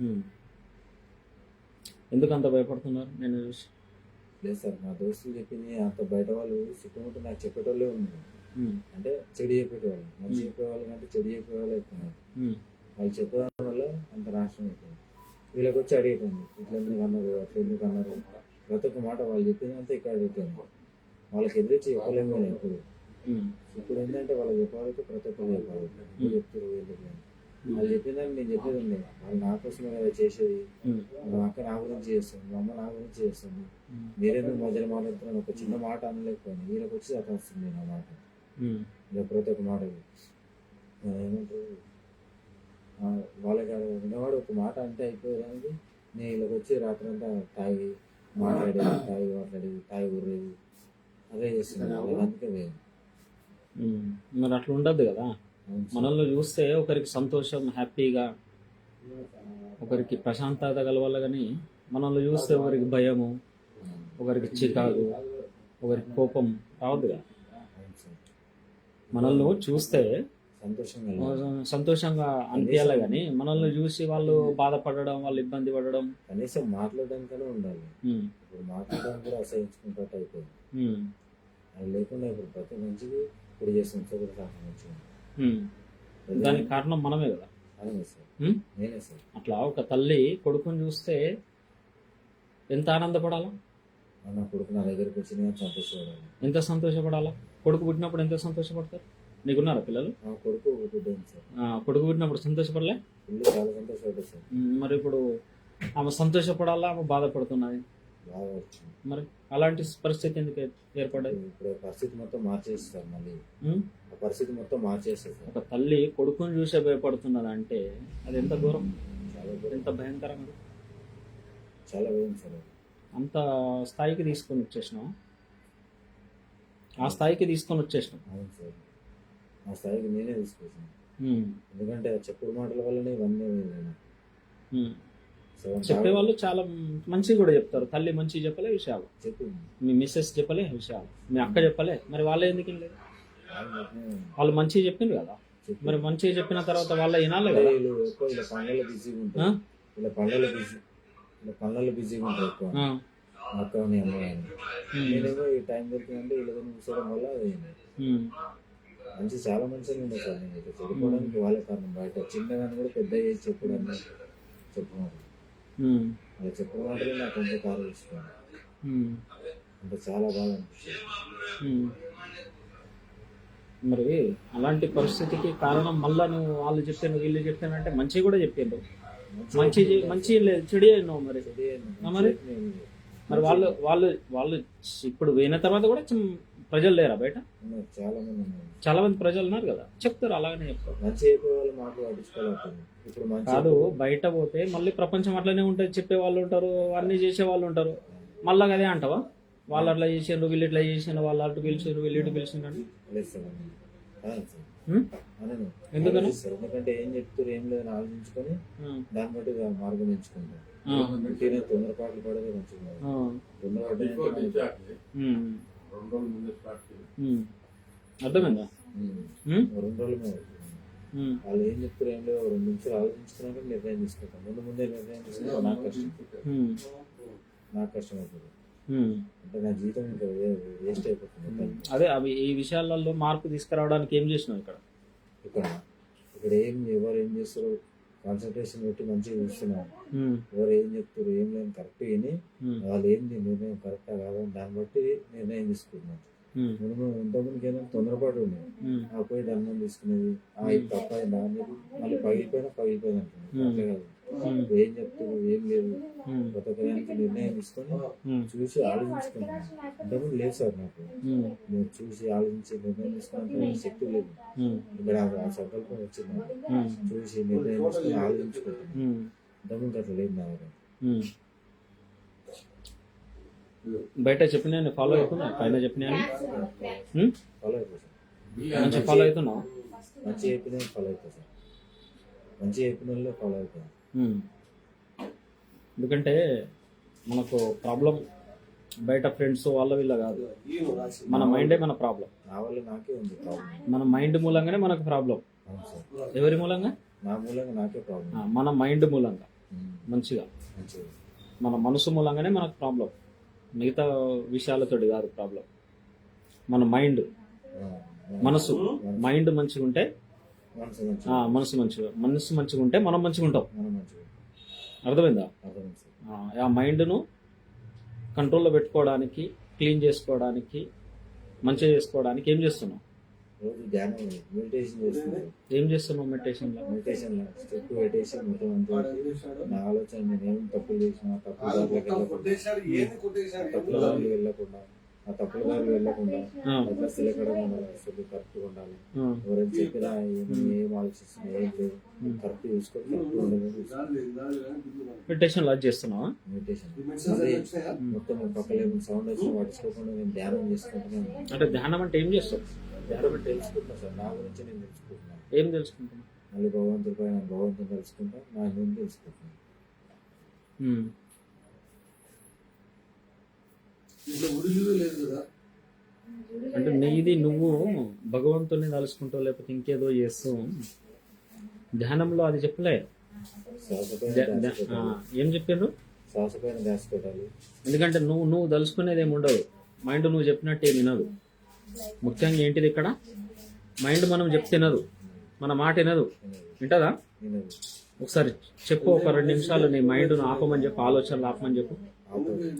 ఉమ్. ఎందుకు అంత భయపడుతున్నారు నేను చూసి లేదు సార్ మా దోస్తులు చెప్పింది అంత బయట వాళ్ళు చుట్టుముట్టు నాకు చెప్పేటోళ్ళే ఉన్నారు ఉమ్. అంటే చెడు చెప్పేటోళ్ళు మంచి చెప్పేవాళ్ళు కంటే చెడు చెప్పేవాళ్ళు. ఉమ్. వాళ్ళు చెప్పడం వల్ల అంత నాశనం అయిపోయింది వీళ్ళకి వచ్చి అడిగేటండి ఇట్లా ఎందుకు అన్నారు అట్లా ఎందుకు అన్నారు ప్రతి ఒక్క మాట వాళ్ళు చెప్పిందంతా ఇక్కడ అడుగుతుంది వాళ్ళకి ఎదురించి చెప్పలేము ఇప్పుడు. ఇప్పుడు ఏంటంటే వాళ్ళకి చెప్పాలంటే ప్రతి ఒక్కరు చెప్పాలి చెప్తారు వీళ్ళకి. వాళ్ళు చెప్పిందని నేను చెప్పేది ఉంది వాళ్ళు నా కోసమే కదా చేసేది. మా అక్క నా గురించి చేస్తుంది. మా అమ్మ నా గురించి చేస్తుంది. ఉమ్. మీరెందుకు మధ్యలో మాట్లాడుతున్నాను? ఒక చిన్న మాట అనలేకపోయింది వీళ్ళకి వచ్చి అట్లా వస్తుంది నా మాట. ప్రతి ఒక్క మాట ఆ, ఏమంటారు? వాళ్ళకి అది విన్నవాడు ఒక మాట అంటే అయిపోయేదానికి నేను వీళ్ళకి వచ్చి రాత్రి అంతా తాగి మాట్లాడేది తాగి మాట్లాడేది తాగి ఊరేది. అదే చేస్తున్నాను వాళ్ళకి అందుకే వేరు. ఉమ్. మరి అట్లా ఉండద్దు కదా. మనల్ని చూస్తే ఒకరికి సంతోషం హ్యాపీగా ఒకరికి ప్రశాంతత కలవాలి కానీ మనల్ని చూస్తే ఒకరికి భయము ఒకరికి చికాకు ఒకరికి కోపం రావద్దు. మనల్ని చూస్తే సంతోషంగా అనిపించాలి కానీ మనల్ని చూసి వాళ్ళు బాధపడడం వాళ్ళు ఇబ్బంది పడడం కనీసం మాట్లాడడానికనే ఉండాలి. ఇప్పుడు మాట్లాడడానికి కూడా అసహించుకుంటట్టు అయిపోయింది. అది లేకుండా ఇప్పుడు ప్రతి మంచికి ఇప్పుడు చేసిన సోదరు వచ్చింది ఉమ్. దానికి కారణం మనమే కదా. అట్లా ఒక తల్లి కొడుకుని చూస్తే ఎంత ఆనందపడాలా? నా కొడుకు నా దగ్గరికి వచ్చి నేను సంతోషపడాలి. ఎంత సంతోషపడాలా? కొడుకు పుట్టినప్పుడు ఎంత సంతోషపడతారు? నీకున్నారా పిల్లలు? కొడుకు కొడుకు పుట్టినప్పుడు సంతోషపడలే? చాలా మరి ఇప్పుడు ఆమె సంతోషపడాలా? ఆమె బాధపడుతున్నది? బాగా వచ్చింది మరి అలాంటి పరిస్థితి ఎందుకు ఏ- ఏర్పడ్డది ఇప్పుడు పరిస్థితి మొత్తం మార్చేసి సార్ మళ్ళీ? ఆ పరిస్థితి మొత్తం మార్చేస్తుంది సార్. ఒక తల్లి కొడుకుని చూసే భయపడుతున్నది అంటే అది ఎంత దూరం చాలా దూరం ఎంత భయంకరంగా చాలా వేయం సార్. అంత స్థాయికి తీసుకొని వచ్చేసినాం ఆ స్థాయికి తీసుకొని వచ్చేసినాం అవును సార్. ఆ స్థాయికి నేనే తీసుకొచ్చాను. ఎందుకంటే చెప్పుడు మాటల వల్లనే ఇవన్నీ చెప్పేవాళ్ళు చాలా మంచిగా కూడా చెప్తారు. తల్లి మంచిగా చెప్పలే విషయాలు. చెప్పింది. మీ మిస్సెస్ చెప్పలే విషయాలు. మీ అక్క చెప్పలే. మరి వాళ్ళే ఎందుకు లేదు వాళ్ళు వాళ్ళు మంచిగా చెప్పిండ్రు కదా. చెప్పింది. మరి మంచిగా చెప్పిన తర్వాత వాళ్ళ వినాలి కదా. వీళ్ళు ఇలా పనులలో బిజీగా? ఉంటారు. ఇలా పనులలో బిజీ ఇలా పనులలో బిజీగా ఉంటారు ఎక్కువ. అక్క నేనేమో ఈ టైం దొరికిందంటే వీళ్ళతో కూర్చోవడం వల్ల అది మంచి చాలా మంచిగా సార్ నేను వాళ్ళే కారణం బయట. చిన్నగాని కూడా పెద్ద చేసి చెప్పడానికి చెప్పుకోవాలి మాత్రమే నాకు కొంచెం కారు అంటే చాలా బాగా అనిపిస్తుంది. మరి అలాంటి పరిస్థితికి కారణం మళ్ళా నువ్వు వాళ్ళు చెప్పాను వీళ్ళు చెప్పాను అంటే మంచి కూడా చెప్పిండ్రు మంచి మంచి లేదు చెడు అయినావు మరి. మరి? మరి వాళ్ళు వాళ్ళు వాళ్ళు ఇప్పుడు పోయిన తర్వాత కూడా ప్రజలు లేరా బయట? చాలా మంది ఉన్నారు. చాలా మంది ప్రజలు ఉన్నారు కదా? చెప్తారు అలాగనే చెప్తారు. మంచి అయిపోయే వాళ్ళు ఇప్పుడు కాదు బయట పోతే మళ్ళీ ప్రపంచం అట్లనే ఉంటుంది చెప్పే వాళ్ళు ఉంటారు అన్ని చేసే వాళ్ళు ఉంటారు. మళ్ళా అదే అంటావా? వాళ్ళు అట్లా చేసిండ్రు వీళ్ళు ఇట్లా చేసిండ్రు వాళ్ళు అటు పిలిచిండ్రు వీళ్ళు ఇటు? అనను ఎందుకని? ఎందుకంటే ఏం చెప్తారు ఏం లేదని ఆలోచించుకొని దాన్ని బట్టి మార్గం ఎంచుకుంటారు. తొందరపాట్లు పడేది ఆ, తొందరపడ్డ ఉమ్, ఉమ్. అర్థమైందా? రెండు రోజుల మీద. వాళ్ళు ఏం చెప్తారు ఏం లేదు రెండు నిమిషాలు ఆలోచించుకున్నాక నిర్ణయం తీసుకుంటాం ముందు ముందే నిర్ణయం తీసుకుంటే నాకు కష్టం. నాకు కష్టం అవుతుంది. అంటే నా జీవితం ఇంకా వేస్ట్ అయిపోతుంది. అదే అవి ఈ విషయాలలో మార్పు తీసుకురావడానికి ఏం చేసినావు ఇక్కడ? ఇక్కడ ఇక్కడ ఏం ఎవరు ఏం చేస్తారు? కాన్సన్ట్రేషన్ పెట్టి మంచిగా చూస్తున్నాం. ఉమ్, ఎవరు ఏం చెప్తారు ఏం లేదు కరెక్ట్ విని వాళ్ళు ఏంది నిర్ణయం కరెక్టా కాదని దాన్ని బట్టి నిర్ణయం తీసుకుంటున్నాం ఉమ్, మనము ఇంతకుముందుకు ఏదైనా తొందరపాటు ఉమ్, ఆ పోయి దండం తీసుకునేది ఆ తప్ప అయిందా అనేది మళ్ళీ పగిలిపోయినా పగిలిపోయింది అంటుంది అట్లే కాదు. ఏం చెప్తారు ఏం లేదు. దానికి నిర్ణయం తీసుకొని చూసి ఆలోచించుకుంటాను ఇంతకుముందు లేదు సార్ నాకు. నేను చూసి ఆలోచించి నిర్ణయం తీసుకున్నంత శక్తి లేదు. ఇక్కడ ఆ- సంకల్పం వచ్చింది చూసి నిర్ణయం తీసుకొని ఆలోచించుకుంటాను ఉమ్, ఇంతకుముందు అట్లా లేదు నా. బయట చెప్పిన ఫాలో అవుతున్నా? పైన చెప్పిన ఫాలో మంచి ఫాలో అవుతున్నావు? మంచి చెప్పిన ఫాలో అయిపోయి సార్ మంచి చెప్పిన ఫాలో ఉమ్. ఎందుకంటే మనకు ప్రాబ్లం బయట ఫ్రెండ్స్ వాళ్ళ వీళ్ళ కాదు. మన మైండే మన ప్రాబ్లం. నాకే ఉంది మన మైండ్ మూలంగానే మనకు ప్రాబ్లం. ఎవరి మూలంగా? నా మూలంగా నాకే ప్రాబ్లం. మన మైండ్ మూలంగా. మంచిగా. మన మనసు మూలంగానే మనకు ప్రాబ్లం. మిగతా విషయాలతోటి కాదు ప్రాబ్లం. మన మైండ్. మనసు. మైండ్ మంచిగా ఉంటే మనసు ఆ, మంచిగా మనసు మంచిగా. మనసు మంచిగా ఉంటే మనం మంచిగా ఉంటాం. మనం మంచిగా అర్థమైందా? ఆ, మైండ్ను కంట్రోల్లో పెట్టుకోవడానికి క్లీన్ చేసుకోవడానికి మంచిగా చేసుకోవడానికి ఏం చేస్తున్నావు? రోజు ధ్యానం మెడిటేషన్ చేస్తున్నాను. ఏం చేస్తున్నావు మెడిటేషన్లో? మెడిటేషన్ స్టెప్ మొత్తం అంతా నా ఆలోచన నేను ఏం తప్పులు చేసినా తప్పులు తప్పుల వెళ్ళకుండా ఆ తప్పుల దారులు వెళ్ళకుండా ఆ, డ్రెస్సులు ఎక్కడ ఉండాలి అసలు కరెక్ట్గా ఉండాలి. ఎవరైనా చెప్పినా ఏం ఆలోచిస్తున్నా ఏం లేదు. కరెక్ట్ ఉండదు మెడిటేషన్లో అది చేస్తున్నావా? మెడిటేషన్ మొత్తం పక్కన ఏమైనా సౌండ్ వచ్చినా పట్టించుకోకుండా నేను ధ్యానం చేసుకుంటున్నాను. అంటే ధ్యానం అంటే ఏం చేస్తావు? ధ్యానం అంటే తెలుసుకుంటున్నాను సార్. నా గురించి నేను తెలుసుకుంటున్నాను ఏం తెలుసుకుంటున్నావు? మళ్ళీ భగవంతుడి పైన భగవంతుని తెలుసుకుంటా నా గురించి తెలుసుకుంటున్నాను అంటే నీది నువ్వు భగవంతుని తలుసుకుంటావు లేకపోతే ఇంకేదో చేస్తూ ధ్యానంలో అది చెప్పలే? ధ్యా- ధ్యా- ఆ, ఏం ధ్యాస పెట్టాలి. ఎందుకంటే నువ్వు నువ్వు తలుసుకునేది ఏమి ఉండదు. మైండ్ నువ్వు చెప్పినట్టు ఏమి వినదు. ముఖ్యంగా ఏంటిది ఇక్కడ? మైండ్ మనం చెప్తే వినదు. మన మాట వినదు. వింటదా? నేను ఒకసారి చెప్పు ఒక రెండు నిమిషాలు నీ మైండ్ను ఆపమని చెప్పు ఆలోచనలు ఆపమని చెప్పు.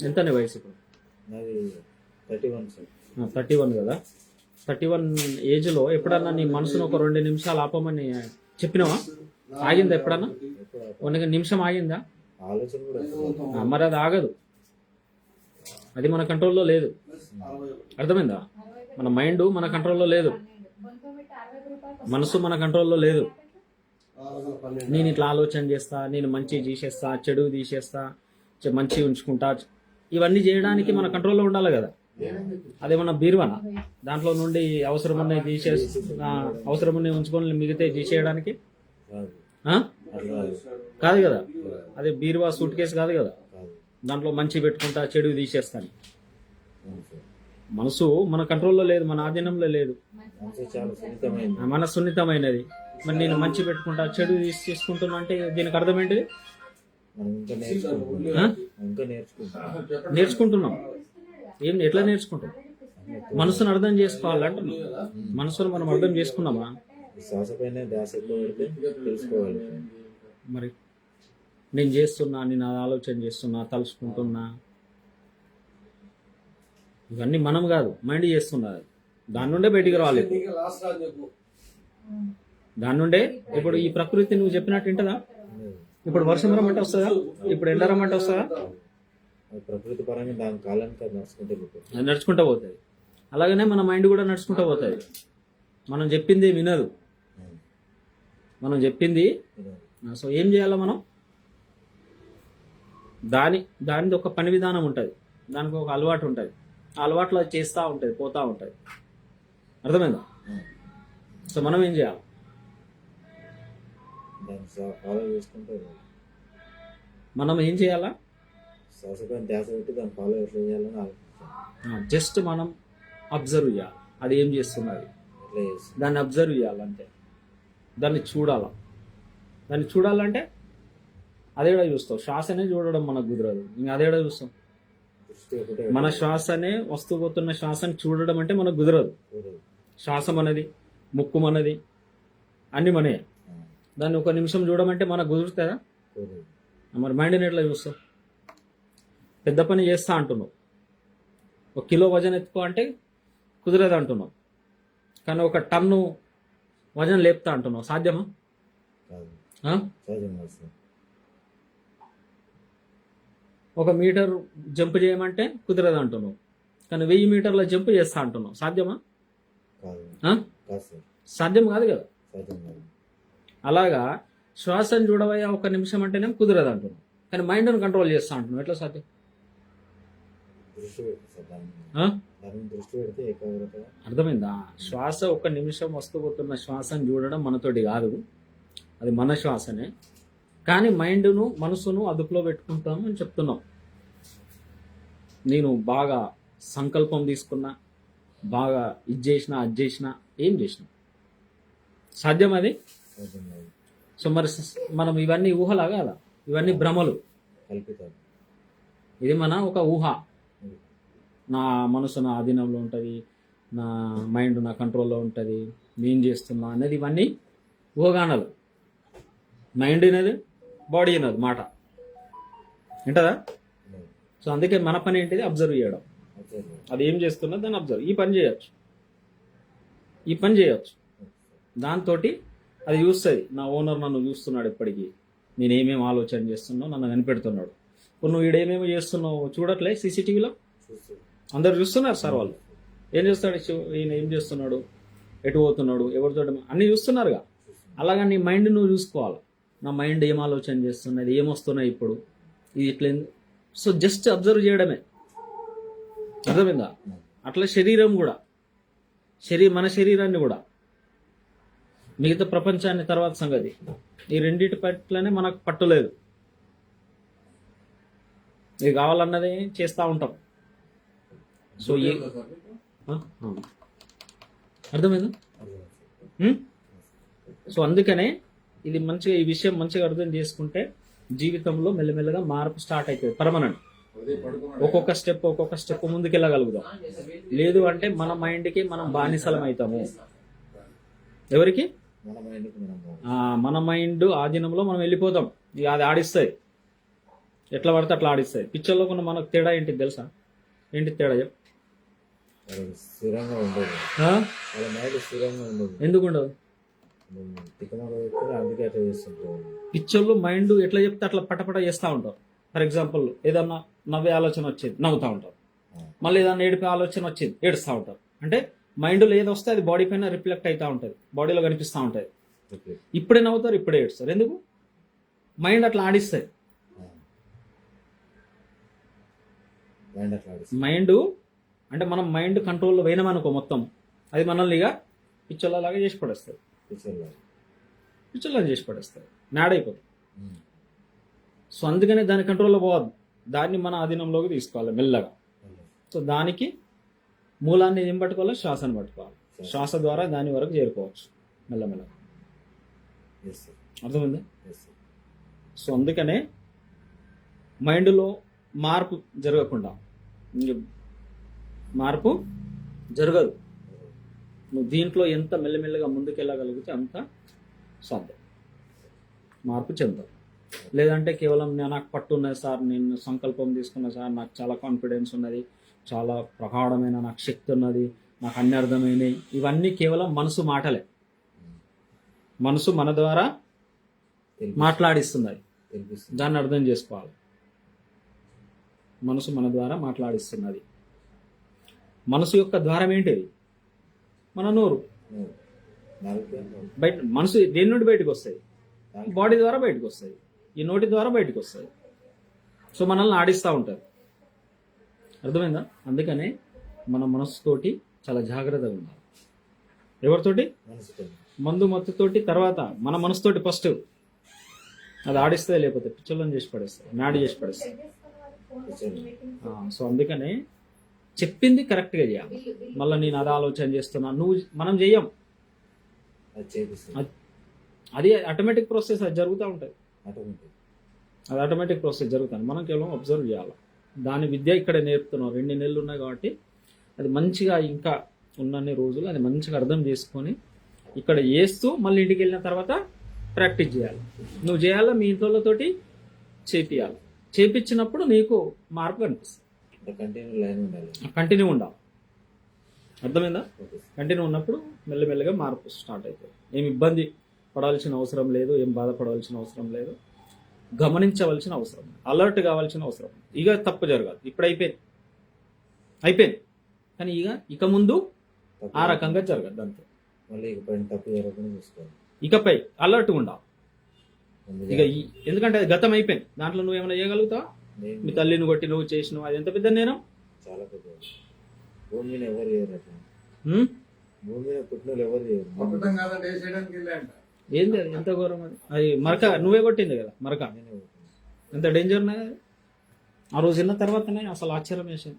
ఎంత నీ వయసు ఇప్పుడు? నాది thirty one sir. Thirty one కదా? థర్టీ వన్ ఏజ్లో ఎప్పుడన్నా నీ మనసును ఒక రెండు నిమిషాలు ఆపమని చెప్పినావా? ఆగిందా ఎప్పుడన్నా? ఒక నిమిషం ఆగిందా? ఆలోచన కూడా మరి అది ఆగదు. అది మన కంట్రోల్లో లేదు. అర్థమైందా? మన మైండ్ మన కంట్రోల్లో లేదు. మనసు మన కంట్రోల్లో లేదు. నేను ఇట్లా ఆలోచన చేస్తా నేను మంచి తీసేస్తా చెడు తీసేస్తా మంచి ఉంచుకుంటా ఇవన్నీ చేయడానికి మన కంట్రోల్లో ఉండాలి కదా. అదేమన్నా బీరువానా? దాంట్లో నుండి అవసరం ఉన్నాయి తీసేసి అవసరం ఉన్నాయి ఉంచుకొని మిగితే తీసేయడానికి? కాదు కదా. అదే బీరువా సూట్ కేసు కాదు కదా. దాంట్లో మంచి పెట్టుకుంటా చెడు తీసేస్తాను. మనసు మన కంట్రోల్లో లేదు మన ఆధీనంలో లేదు. మన సున్నితమైనది. మరి నేను మంచి పెట్టుకుంటా చెడు తీసి తీసుకుంటున్నా అంటే దీనికి అర్థం ఏంటిది? నేర్చుకుంటున్నాం. ఏం ఎట్లా నేర్చుకుంటాం? మనసును అర్థం చేసుకోవాలంటున్నాం మనసును మనం అర్థం చేసుకున్నామా? తెలుసుకోవాలి. మరి నేను చేస్తున్నా నేను ఆలోచన చేస్తున్నా తలుచుకుంటున్నా. ఇవన్నీ మనం కాదు మైండ్ చేస్తున్నది. దాని నుండే బయటికి రావాలి. దాని నుండే ఇప్పుడు ఈ ప్రకృతి నువ్వు చెప్పినట్టు వింటదా? ఇప్పుడు వర్షం రమ్మంటే వస్తుందా? ఇప్పుడు ఎండ రమ్మంటే వస్తుందా? ప్రకృతి పరంగా దాని కాలానికి అది నడుచుకుంటే పోతుంది. నడుచుకుంటూ పోతుంది అలాగనే మన మైండ్ కూడా నడుచుకుంటూ పోతుంది మనం చెప్పింది వినదు. మనం చెప్పింది సో ఏం చేయాలి మనం? దాని దానిది ఒక పని విధానం ఉంటుంది. దానికి ఒక అలవాటు ఉంటుంది. ఆ అలవాట్లో అది చేస్తూ ఉంటుంది పోతూ ఉంటుంది. అర్థమైందా? సో మనం ఏం చేయాలి? దాన్ని ఫాలో చేసుకుంటే మనం ఏం చేయాలా? ధ్యాస పెట్టి దాన్ని ఫాలో ఎట్లా చేయాలని జస్ట్ మనం అబ్జర్వ్ చేయాలి. అది ఏం చేస్తున్నది? చేస్తాం దాన్ని అబ్జర్వ్ చేయాలంటే దాన్ని చూడాల? దాన్ని చూడాలంటే అదేడా చూస్తావు? శ్వాసనే చూడడం మనకు కుదరదు. ఇంకా అదేడా చూస్తాం? మన శ్వాసనే వస్తూ పోతున్న శ్వాసని చూడడం అంటే మనకు కుదరదు. శ్వాస మనది ముక్కు మనది అన్ని మనయే. ఆ, దాన్ని ఒక నిమిషం చూడమంటే మనకు కుదురుతుందా. మరి మైండ్ని ఎట్లా చూస్తావు? పెద్ద పని చేస్తా అంటున్నావు. ఒక కిలో వజన్ ఎత్తుకో అంటే కుదరదు అంటున్నావు. కానీ ఒక టన్ను వజన్ లేపుతా అంటున్నావు. సాధ్యమా? ఒక మీటర్ జంప్ చేయమంటే కుదరదు అంటున్నావు. కానీ వెయ్యి మీటర్ల జంప్ చేస్తా అంటున్నావు. సాధ్యమా? సాధ్యం కాదు కాదు. అలాగా శ్వాసను చూడవయ్యా ఒక నిమిషం అంటేనే కుదరదు అంటున్నాం కానీ మైండ్ను కంట్రోల్ చేస్తా అంటున్నాం ఎట్లా సాధ్యం? అర్థమైందా? శ్వాస ఒక నిమిషం వస్తూ పోతున్న శ్వాసను చూడడం మనతోటి కాదు. అది మన శ్వాసనే. కానీ మైండ్ను మనసును అదుపులో పెట్టుకుంటాము అని చెప్తున్నాం. నేను బాగా సంకల్పం తీసుకున్నా బాగా ఇది చేసిన అది చేసిన ఏం చేసిన. సాధ్యం అది? సో మరి మనం ఇవన్నీ ఊహలు అగాల ఇవన్నీ భ్రమలు. కల్పితాలు ఇది మన ఒక ఊహ. నా మనసు నా ఆధీనంలో ఉంటుంది నా మైండ్ నా కంట్రోల్లో ఉంటుంది నేను చేస్తున్నా అనేది ఇవన్నీ ఊహగానాలు. మైండ్ అనేది బాడీ అనేది మాట. వింటదా? సో అందుకే మన పని ఏంటిది? అబ్జర్వ్ చేయడం. అది ఏం చేస్తున్నా దాన్ని అబ్జర్వ్ ఈ పని చేయొచ్చు. ఈ పని చేయొచ్చు. దాంతో అది చూస్తుంది. నా ఓనర్ నన్ను చూస్తున్నాడు ఎప్పటికీ. నేను ఏమేమి ఆలోచన చేస్తున్నా నన్ను కనిపెడుతున్నాడు. ఇప్పుడు నువ్వు ఈడేమేమి చేస్తున్నావు చూడట్లే సీసీటీవీలో? అందరు చూస్తున్నారు సార్ వాళ్ళు. ఏం చేస్తాడు ఈయన ఏం చేస్తున్నాడు? ఎటు పోతున్నాడు? ఎవరితో అన్ని చూస్తున్నారుగా. అలాగా నీ మైండ్ నువ్వు చూసుకోవాలి. నా మైండ్ ఏం ఆలోచన చేస్తున్నది? ఏమొస్తున్నాయి ఇప్పుడు? ఇది ఇట్లా సో జస్ట్ అబ్జర్వ్ చేయడమే. అర్థమైందా? అట్లా శరీరం కూడా. శరీరం మన శరీరాన్ని కూడా. మిగతా ప్రపంచాన్ని తర్వాత సంగతి. ఈ రెండింటి పట్లనే మనకు పట్టులేదు ఇది కావాలన్నది చేస్తూ ఉంటాం. సో ఏ అర్థమైంది? అర్థమైందా సో అందుకనే ఇది మంచిగా ఈ విషయం మంచిగా అర్థం చేసుకుంటే జీవితంలో మెల్లమెల్లగా మార్పు స్టార్ట్ అవుతుంది పర్మనెంట్. ఒక్కొక్క స్టెప్ ఒక్కొక్క స్టెప్ ముందుకెళ్ళగలుగుతాం. లేదు అంటే మన మైండ్కి మనం బానిసలం అవుతాము. ఎవరికి? మన మైండ్ ఆధీనంలో మనం వెళ్ళిపోతాం. ఇక అది ఆడిస్తుంది ఎట్లా పడితే అట్లా ఆడిస్తుంది పిక్చర్లో కొన్ని మనకు తేడా ఏంటి తెలుసా? ఏంటి తేడా చెప్పు. స్థిరంగా ఉండదు. మైండ్ స్థిరంగా ఉండదు. ఎందుకు ఉండదు? అందుకే అట్లా చేస్తుంటారు పిక్చర్లో మైండ్ ఎట్లా చెప్తే అట్లా పటపట చేస్తూ ఉంటారు. ఫర్ ఎగ్జాంపుల్ ఏదన్నా నవ్వే ఆలోచన వచ్చేది నవ్వుతూ ఉంటారు. మళ్ళీ ఏదన్నా ఏడిపే ఆలోచన వచ్చేది ఏడుస్తూ ఉంటారు. అంటే మైండ్లో ఏది వస్తే అది బాడీ పైన రిఫ్లెక్ట్ అవుతూ ఉంటుంది. బాడీలో కనిపిస్తూ ఉంటుంది. ఇప్పుడే నవ్వుతారు ఇప్పుడే ఏడుస్తారు. ఎందుకు? మైండ్ అట్లా ఆడిస్తుంది. మైండ్ అంటే మనం మైండ్ కంట్రోల్లో పోయినామనుకో మొత్తం. అది మనల్ని ఇక పిచ్చోళ్ళలాగా చేసి పడేస్తుంది. పిచ్చోళ్ళని చేసి పడేస్తుంది. మ్యాడ్ అయిపోతుంది సో అందుకనే దాని కంట్రోల్లో పోవద్దు. దాన్ని మన అధీనంలోకి తీసుకోవాలి మెల్లగా. సో దానికి మూలాన్ని ఏం పట్టుకోవాలి? శ్వాసను పట్టుకోవాలి. శ్వాస ద్వారా దాని వరకు చేరుకోవచ్చు. సార్ అర్థమైందా? సో అందుకనే మైండ్లో మార్పు జరగకుండా. మార్పు జరగదు. నువ్వు దీంట్లో ఎంత మెల్లమెల్లగా ముందుకెళ్ళగలిగితే అంత సాధ్యం. మార్పు చెందవు. లేదంటే కేవలం నేను నాకు పట్టు ఉన్నది సార్ నేను సంకల్పం తీసుకున్నా సార్ నాకు చాలా కాన్ఫిడెన్స్ ఉన్నది. చాలా ప్రగాఢమైన నాకు శక్తి ఉన్నది నాకు అన్ని అర్థమైనవి ఇవన్నీ కేవలం మనసు మాటలే. మనసు మన ద్వారా మాట్లాడిస్తున్నది దాన్ని అర్థం చేసుకోవాలి. మనసు మన ద్వారా మాట్లాడిస్తున్నది. మనసు యొక్క ద్వారం ఏంటిది మన నోరు. బయట మనసు దేని నుండి బయటకు వస్తుంది బాడీ ద్వారా బయటకు వస్తుంది ఈ నోటి ద్వారా బయటకు వస్తుంది సో మనల్ని ఆడిస్తూ ఉంటుంది అర్థమైందా? అందుకనే మన మనసుతోటి చాలా జాగ్రత్తగా ఉండాలి. ఎవరితోటి? మందు మత్తుతోటి తర్వాత మన మనసుతోటి ఫస్ట్ అది ఆడిస్తే లేకపోతే పిచ్చోళ్ళని చేసి పడేస్తుంది నాడి చేసి పడేస్తుంది ఆ, సో అందుకనే చెప్పింది కరెక్ట్గా చేయాలి. మళ్ళీ నేను అది ఆలోచన చేస్తున్నా నువ్వు మనం చెయ్యం. అది ఆటోమేటిక్ ప్రాసెస్ అది జరుగుతూ ఉంటుంది. అది ఆటోమేటిక్ ప్రాసెస్ జరుగుతుంది మనం కేవలం అబ్జర్వ్ చేయాలి. దాని విద్య ఇక్కడే నేర్పుతున్నాం. రెండు నెలలు ఉన్నాయి కాబట్టి అది మంచిగా ఇంకా ఉన్నన్ని రోజులు అది మంచిగా అర్థం చేసుకొని ఇక్కడ చేస్తూ మళ్ళీ ఇంటికి వెళ్ళిన తర్వాత ప్రాక్టీస్ చేయాలి. నువ్వు చేయాలా? మీ ఇంట్లోతోటి చేపియాలి. చేపించినప్పుడు నీకు మార్పు కనిపిస్తుంది. కంటిన్యూ ఉండాలి. అర్థమైందా? కంటిన్యూ ఉన్నప్పుడు మెల్లమెల్లగా మార్పు స్టార్ట్ అవుతుంది. ఏం ఇబ్బంది పడాల్సిన అవసరం లేదు ఏం బాధపడవలసిన అవసరం లేదు. గమనించవలసిన అవసరం. అలర్ట్ కావాల్సిన అవసరం. ఉంది. ఇక తప్పు జరగాలి. ఇప్పుడు అయిపోయింది. అయిపోయింది. కానీ ఇక ఇక ముందు ఆ రకంగా జరగదు అంతే. మళ్ళీ ఇక పైన తప్పు జరగకుండా చూసుకోవాలి. ఇకపై అలర్ట్ ఉండాలి. ఇక ఈ- ఎందుకంటే అది గతం అయిపోయింది. దాంట్లో నువ్వు ఏమైనా చేయగలుగుతావా? నేను మీ తల్లిని కొట్టి నువ్వు చేసినావు. అది ఎంత పెద్ద నేరం? చాలా పెద్ద భూమి మీద ఎవరు చేయరు అట్లా? హ్మ్? భూమి మీద పుట్టినోళ్ళు ఎవరు చేయరు? ఏంది అది ఎంత ఘోరం అది అది మరక నువ్వే కొట్టింది కదా మరక. ఎంత డేంజర్ ఉన్నది అది? ఆ రోజు విన్న తర్వాతనే అసలు ఆశ్చర్యం వేసింది?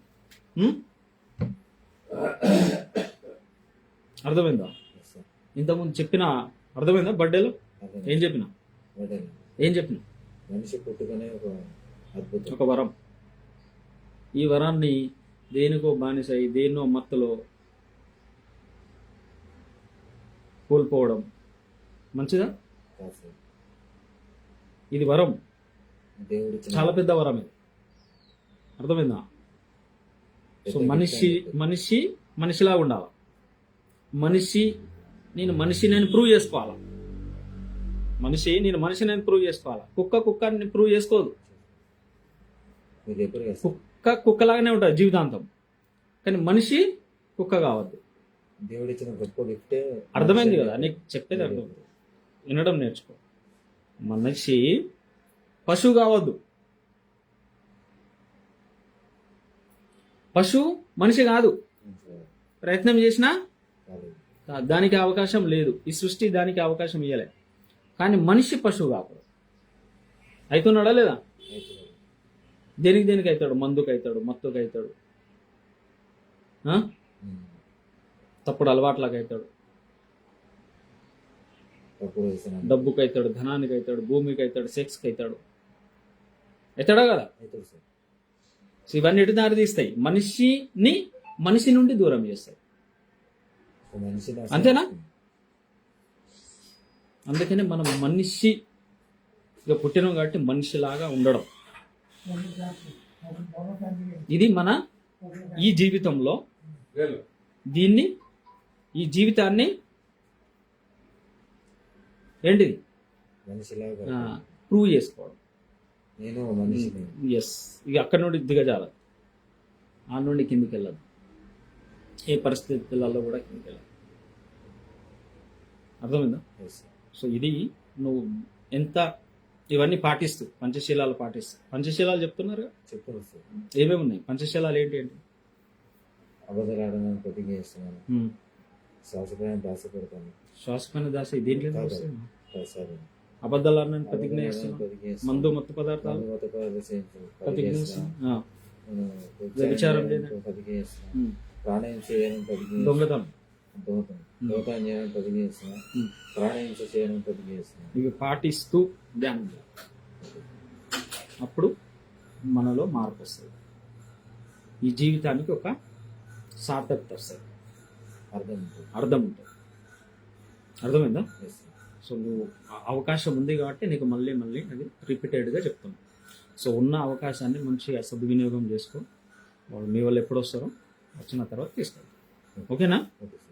అర్థమైందా. ఇంతకుముందు చెప్పిన అర్థమైందా బర్త్డేలో. ఏం చెప్పిన. ఏం చెప్పిన మనిషి పుట్టుకనే ఒక అద్భుతం ఒక వరం ఈ వరాన్ని దేనికో బానిసై దేన్నో మత్తులో కోల్పోవడం మంచిదా. ఇది వరం. దేవుడు చాలా పెద్ద వరం ఇది. అర్థమైందా? సో మనిషి మనిషి మనిషిలా ఉండాలి? మనిషి నేను మనిషి నేను ప్రూవ్ చేసుకోవాలా? మనిషి నేను మనిషి నేను ప్రూవ్ చేసుకోవాలా? కుక్క కుక్క ప్రూవ్ చేసుకోదు. కుక్క కుక్కలాగానే ఉంటుంది జీవితాంతం. కానీ మనిషి కుక్క కావద్దు. దేవుడు ఇచ్చిన గొప్ప గిఫ్టే అర్థమైంది కదా? నీకు చెప్పేది అర్థం. వినడం నేర్చుకో. మనిషి పశువు కావద్దు. పశువు మనిషి కాదు. ప్రయత్నం చేసినా దానికి అవకాశం లేదు. ఈ సృష్టి దానికి అవకాశం ఇవ్వలే కానీ మనిషి పశువు కాకూడదు. అవుతున్నాడా లేదా? దేనికి దేనికి అవుతాడు మందుకు అవుతాడు మత్తుకు అవుతాడు ఆ? తప్పుడు అలవాట్లకు అవుతాడు డబ్బుకి అవుతాడు ధనానికి అవుతాడు భూమికి అవుతాడు సెక్స్కి అవుతాడు అవుతాడా కదా సో ఇవన్నీ ఎటు దారి తీస్తాయి? మనిషిని మనిషి నుండి దూరం చేస్తాయి. అంతేనా? అందుకని మనం మనిషిగా పుట్టినాం కాబట్టి మనిషిలాగా ఉండడం. ఇది మన ఈ జీవితంలో దీన్ని ఈ జీవితాన్ని ఏంటిది? ప్రూవ్ చేసుకోవడం. నేను ఎస్ ఇక అక్కడి నుండి దిగజాల ఆ నుండి కిందికి వెళ్ళదు. ఏ పరిస్థితులలో కూడా కిందికి వెళ్ళదు. అర్థమైందా. సో ఇది నువ్వు ఎంత ఇవన్నీ పాటిస్తూ పంచశీలాలు పాటిస్తూ. పంచశీలాలు చెప్తున్నారు చెప్పండి సార్ ఏమేమి ఉన్నాయి? పంచశీలాలు ఏంటి ఏంటి అబద్ధాలు ఆడడానికి ప్రతిజ్ఞ చేస్తున్నాను. శ్వాసపైన దాస పెడతాను. శ్వాసపైన దాసి దీంట్లో అబద్ధాలు ప్రతిజ్ఞ చేస్తున్నా. మందు మత్తు పదార్థాలు. ప్రతిజ్ఞ చేస్తున్నాను. దొంగతనం? ప్రతిజ్ఞ ప్రతిజ్ఞ ఇవి పాటిస్తూ ధ్యానం అప్పుడు మనలో మార్పు వస్తుంది. ఈ జీవితానికి ఒక సార్థకత వస్తుంది. అర్థం ఉంటుంది. అర్థం ఉంటుంది. అర్థమైందా. సో నువ్వు అవకాశం ఉంది కాబట్టి నీకు మళ్ళీ మళ్ళీ అది రిపీటెడ్గా చెప్తున్నా సో ఉన్న అవకాశాన్ని మంచిగా సద్వినియోగం చేసుకో. వాళ్ళు మీ వాళ్ళు ఎప్పుడు వస్తారో వచ్చిన తర్వాత తీసుకోండి ఓకేనా? Okay sir.